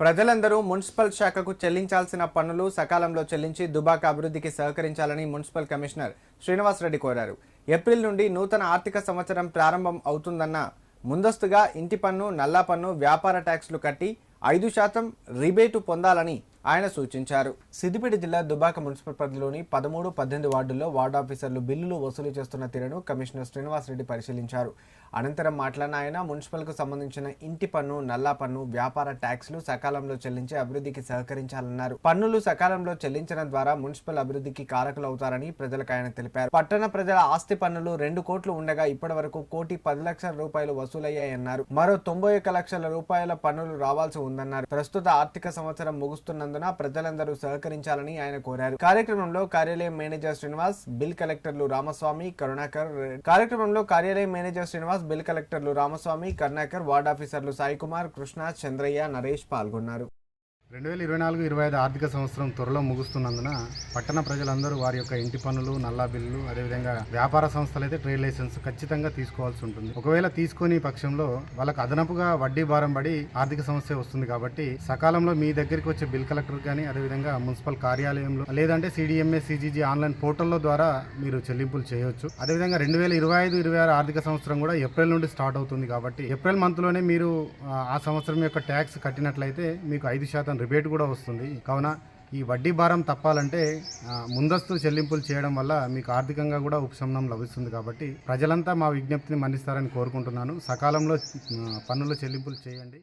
ప్రజలందరూ మున్సిపల్ శాఖకు చెల్లించాల్సిన పన్నులు సకాలంలో చెల్లించి దుబాక అభివృద్ధికి సహకరించాలని మున్సిపల్ కమిషనర్ శ్రీనివాస్ రెడ్డి కోరారు. ఏప్రిల్ నుండి నూతన ఆర్థిక సంవత్సరం ప్రారంభం అవుతుందన్న ముందస్తుగా ఇంటి పన్ను నల్లా పన్ను వ్యాపార ట్యాక్స్లు కట్టి ఐదు శాతం రిబేటు పొందాలని ఆయన సూచించారు. సిద్దిపేట జిల్లా దుబాక మున్సిపల్ పరిధిలోని పదమూడు పద్దెనిమిది వార్డుల్లో వార్డు ఆఫీసర్లు బిల్లులు వసూలు చేస్తున్న తీరును కమిషనర్ శ్రీనివాస్ రెడ్డి పరిశీలించారు. అనంతరం మాట్లాడిన ఆయన మున్సిపల్కు సంబంధించిన ఇంటి పన్ను నల్లా పన్ను వ్యాపార ట్యాక్స్లు సకాలంలో చెల్లించి అభివృద్ధికి సహకరించాలన్నారు. పన్నులు సకాలంలో చెల్లించడం ద్వారా మున్సిపల్ అభివృద్ధికి కారకులవుతారని ప్రజలకు ఆయన తెలిపారు. పట్టణ ప్రజల ఆస్తి పన్నులు రెండు కోట్లు ఉండగా ఇప్పటి వరకు కోటి పది లక్షల రూపాయలు వసూలయ్యాయన్నారు. మరో తొంభై ఒక్క లక్షల రూపాయల పన్నులు రావాల్సి ఉందన్నారు. ప్రస్తుత ఆర్థిక సంవత్సరం ముగుస్తున్నందున ప్రజలందరూ సహకరించాలని ఆయన కోరారు. కార్యక్రమంలో కార్యాలయం మేనేజర్ శ్రీనివాస్ బిల్ కలెక్టర్లు రామస్వామి కరుణాకర్ కార్యక్రమంలో కార్యాలయం మేనేజర్ శ్రీనివాస్ బిల్ కలెక్టర్లు రామస్వామి కర్ణాకర్ వార్డ్ ఆఫీసర్లు సాయికుమార్ కృష్ణ చంద్రయ్య నరేష్ పాల్గొన్నారు. రెండు వేల ఇరవై నాలుగు ఇరవై ఐదు ఆర్థిక సంవత్సరం త్వరలో ముగుస్తున్నందున పట్టణ ప్రజలందరూ వారి యొక్క ఇంటి పనులు నల్లా బిల్లు అదేవిధంగా వ్యాపార సంస్థలు అయితే ట్రేడ్ లైసెన్స్ ఖచ్చితంగా తీసుకోవాల్సి ఉంటుంది. ఒకవేళ తీసుకుని పక్షంలో వాళ్ళకు అదనపుగా వడ్డీ భారం పడి ఆర్థిక సమస్య వస్తుంది కాబట్టి సకాలంలో మీ దగ్గరికి వచ్చే బిల్ కలెక్టర్ కానీ అదేవిధంగా మున్సిపల్ కార్యాలయంలో లేదంటే సిడిఎంఏ సిజీజీ ఆన్లైన్ పోర్టల్లో ద్వారా మీరు చెల్లింపులు చేయొచ్చు. అదేవిధంగా రెండు వేల ఇరవై ఐదు ఇరవై ఆరు ఆర్థిక సంవత్సరం కూడా ఏప్రిల్ నుండి స్టార్ట్ అవుతుంది కాబట్టి ఏప్రిల్ మంత్లోనే మీరు ఆ సంవత్సరం యొక్క ట్యాక్స్ కట్టినట్లయితే మీకు ఐదు శాతం రిబేట్ కూడా వస్తుంది. కావున ఈ వడ్డీ భారం తప్పాలంటే ముందస్తు చెల్లింపులు చేయడం వల్ల మీకు ఆర్థికంగా కూడా ఉపశమనం లభిస్తుంది కాబట్టి ప్రజలంతా మా విజ్ఞప్తిని మన్నిస్తారని కోరుకుంటున్నాను. సకాలంలో పన్నుల చెల్లింపులు చేయండి.